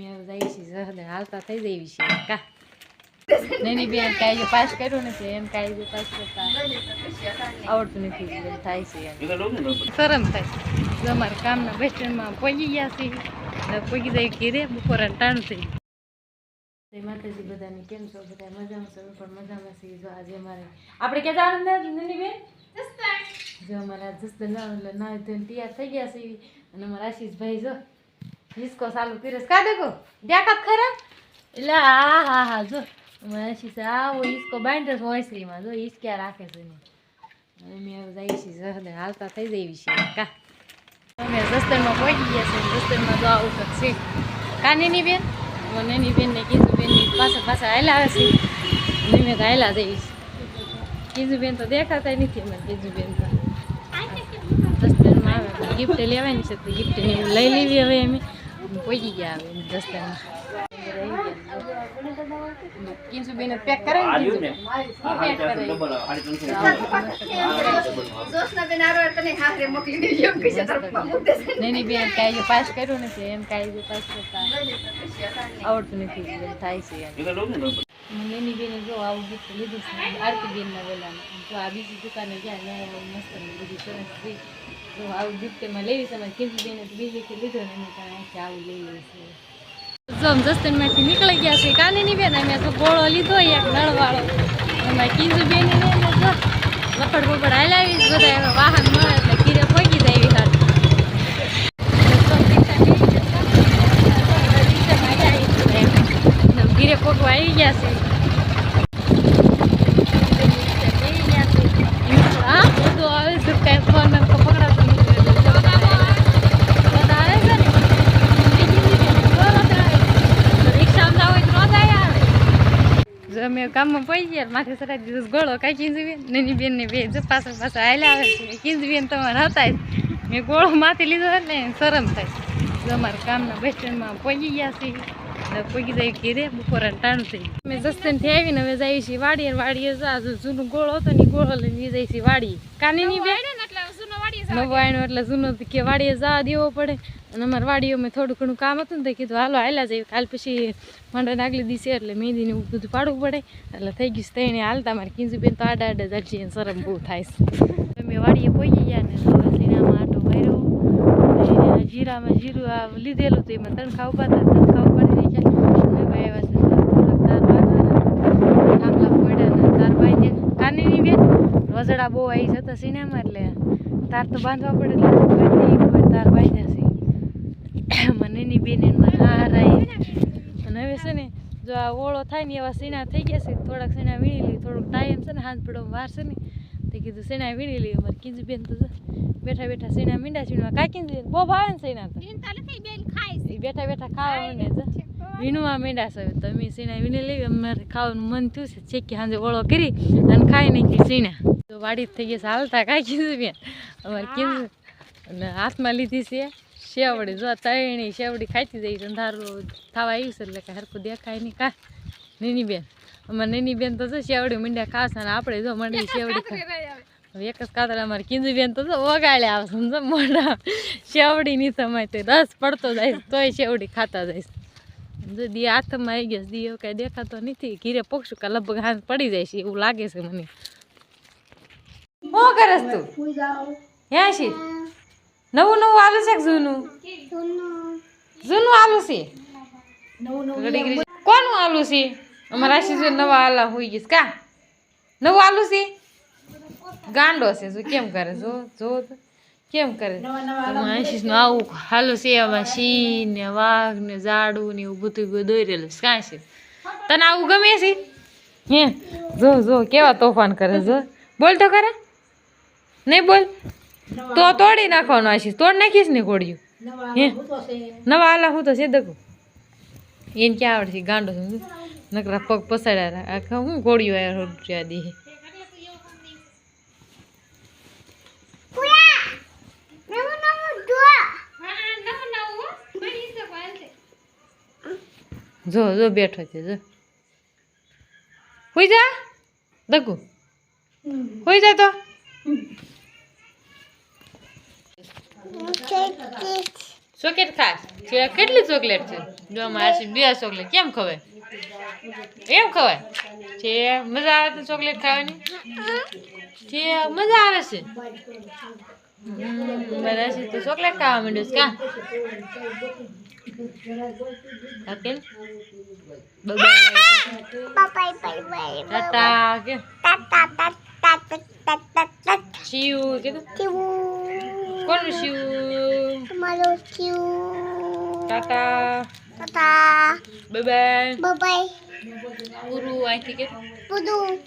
મેં જાય છે જહદે હાલતા થઈ જાય છે. કા? નૈની બેન કાંઈ પાસ કર્યું નથી એમ કાંઈ જો પાસ કરતા આવડતું નથી થાય છે શરમ થાય. અમારે કામના સ્ટેન્ડમાં પહોંચી ગયા ને પહોંચી જાય ઘેરે બપોરે ટાણું થઈ જય. માતાજી બધાને કેમ છો? બધા મજામાં છો? પણ મજામાં છીએ જો આજે અમારે આપણે ક્યાં જવાનું ને બેન? જો અમારા જસ્ત એટલે ધોઈને તૈયાર થઈ ગયા છે. અને અમારા આશીષભાઈ જો હિસકો ચાલુ પીરસ છે. કા દેખાત ખરા? એટલે હા હા હા જો. આશીષ આવો હિસકો બાંધ્યો છે હોંસરીમાં જો હિસક્યા રાખે છે ને અમે હવે જઈએ છીએ જહદે હાલતા થઈ જઈએ છીએ કા? અમે દસ્તરમાં પહોંચી ગયા છે. દસ્તરમાં જો આવું છે. કા નેની બેન? મને નેની બેનને કીધું. બેનની પાસે પાછળ હાલ્યા આવે છે અને મેં તો હાલ્યા જઈશ કીધું બેન તો દેખાતા નથી. મને કીધું બેન તો. રસ્તામાં આવે. ગિફ્ટ લેવાની છે. તો ગિફ્ટ ને લઈ લેવી હવે અમે. પહોંચી ગયા હવે રસ્તામાં કીધું બેન પેક કરે ને કીધું પેક કરે નહીં બેન કાંઈ જો પાસ કર્યું નથી એમ કાંઈ જો પાસ કરતા આવડતું નથી એટલે થાય છે એમ એની બેને જો આવું ગિફ્ટ લીધું છે આરતી બેનના વેલામાં જો આ બીજી દુકાને ગયા ત્યાં આવું મસ્ત ને બધું સરસ છે તો આવું ગિફ્ટ એમાં લેવી છે, અમારે કિંજુ બેને તો કે લીધો ને એની કારણે અહીંથી આવું લઈ છે જો જસ્તનમાંથી નીકળી ગયા છે કાનીની બેન, અમે તો ગોળો લીધો, એક નળવાળો. એમાં કિંજુ બેન ને જો લપડ બપડ હાલાવી, બધા એમાં વાહન મળે એટલે કીરે ફોકી જાય એવી હાથ ગીરે પોકવા આવી ગયા છે હા બધું આવે છે કાંઈ ફોન એમ તો પકડાતો નથી બધા આવે છે ને રિક્ષામાં જાવ હોય તો ન જાય આવે જો અમે કામમાં પડી ગયા, માથે સરાઈ દીધું, ગોળો કાંઈ કીધું બેન નાની બેન ને બે જો પાછળ પાછળ હાલ્યા આવે છે. કીધું બેન તમારે હતા મેં ગોળો માથે લીધો એટલે શરમ થાય. જો અમારા કામના બસ સ્ટેન્ડમાં પહોંચી ગયા છીએ. પોગી જાય ઘેરે, બપોરે ટાણું થઈ અમે જસ્તનથી આવીને હવે જઈએ છીએ વાડીએ વાડીએ જો જૂનો ગોળો હતો ને ગોળો લઈને જઈએ છીએ કાની કાનીની બે નવો આયનો એટલે જૂનો કે વાડીએ જવા દેવો પડે. અને અમારા વાડીઓમાં થોડું ઘણું કામ હતું ને તો કીધું, હાલો, હાલ્યા જઈએ. કાલ પછી માંડવાને આગલી દિવસે એટલે મહેંદીને એવું બધું પાડવું પડે. એટલે થઈ ગયું છે એને હાલતા મારે કીધું બેન તો આડા આડા ચાલશે એને શરમ બહુ થાય છે. અમે વાડીએ પહોંચી ગયા ને તો સીનામાં આટો ભર્યો. જીરામાં જીરું આ લીધેલું તો એમાં તણખા ઊભા હતા તણખા આવ્યા બેન વજડા બહુ આવી જતા સિનેમા એટલે તાર તો બાંધવા પડે એટલે એક વાર તાર બાંધ્યા છે. મને ની બેન એને હાર આવી અને હવે છે ને જો આ ઓળો થાય ને એવા સીણા થઈ ગયા છે થોડાક સીણા વીણી લઈ થોડોક ટાઈમ છે ને હાથ પડો વાર છે ને તે કીધું સીણા વીણી લઈ અમારે કીધું બેન તો બેઠા બેઠા સીણા મીંડા સીણવા કાંઈ કીધું બહુ ભાવે ને સીણા તો? બેઠા બેઠા ખાવા વીણવા મીંડા છે. તમે સીણા વીણી લેવી અમારે ખાવાનું મન થયું છે. ચેકી સાંજે ઓળો કરી અને ખાઈ નાખી સીણા. તો વાડી જ થઈ ગઈ હાલતા કાંઈ કીધું બેન. અમારે કીધું અને હાથમાં લીધી છે શેવડી. જો તળણી શેવડી ખાતી જઈ અંધારું થવા આવ્યું છે એટલે કાંઈ હરખું દેખાય નહીં. કા? નીની બેન અમારે નીની બેન તો છે શેવડી મીંડ્યા ખાશે અને આપણે જો મંડી શેવડી ખા એક જ કાતર અમારે કીધું બેન તો ઓગાળ્યા આવે સમજો મોઢા. શેવડી નહીં સમાય તો રસ પડતો જાય તોય શેવડી ખાતા જાય જો દી હાથમાં આવી ગયા દી એવું કાંઈ દેખાતો નથી. ઘીરે પક્ષું કે લગભગ હાથ પડી જાય છે એવું લાગે છે મને. શું કરસ તું? હે શી નવું નવું આલુ છે જૂનું? જૂનું આલુ છે. કોનું આલુ છે? અમારા આશીષ નવા આલા હોઈ ગઈશ કા? નવું આલુ છે? ગાંડો છે જો કેમ કરે? જો જો કેમ કરે? આશીષ આવું હાલું છે એમાં સિંહ ને વાઘ ને ઝાડું ને એવું બધું બધું દોરેલું છે. કાંઈ છે? તને આવું ગમે છે? હે? જો જો કેવા તોફાન કરે જો. બોલ તો કરે નહીં બોલ. તો તોડી નાખવાનું આશીષ. તોડ નાખીશ ને કોડિયું નવા આલા હું તો સીધકું એને ક્યાં આવડે છે? ગાંડો સમજો નકરા પગ પસાડ્યા આખા હું કોડિયું રૂપિયા દે. જો જો બેઠો છે જો. હોઈ જા દગુ. હોઈ જા તો. ચોકલેટ ખાસ. છે કેટલી ચોકલેટ છે? જો માસી બે ચોકલેટ કેમ ખવાય? એમ ખવાય? છે મજા આવે તો ચોકલેટ ખાવાની? છે મજા આવે છે? હમ, બધા તો ચોકલેટ ખાવા માંડ્યું Siu gitu. Siu. Kon siu. Malu siu. Tata. Tata. Bye bye. Bye bye. buru aja tiket. buru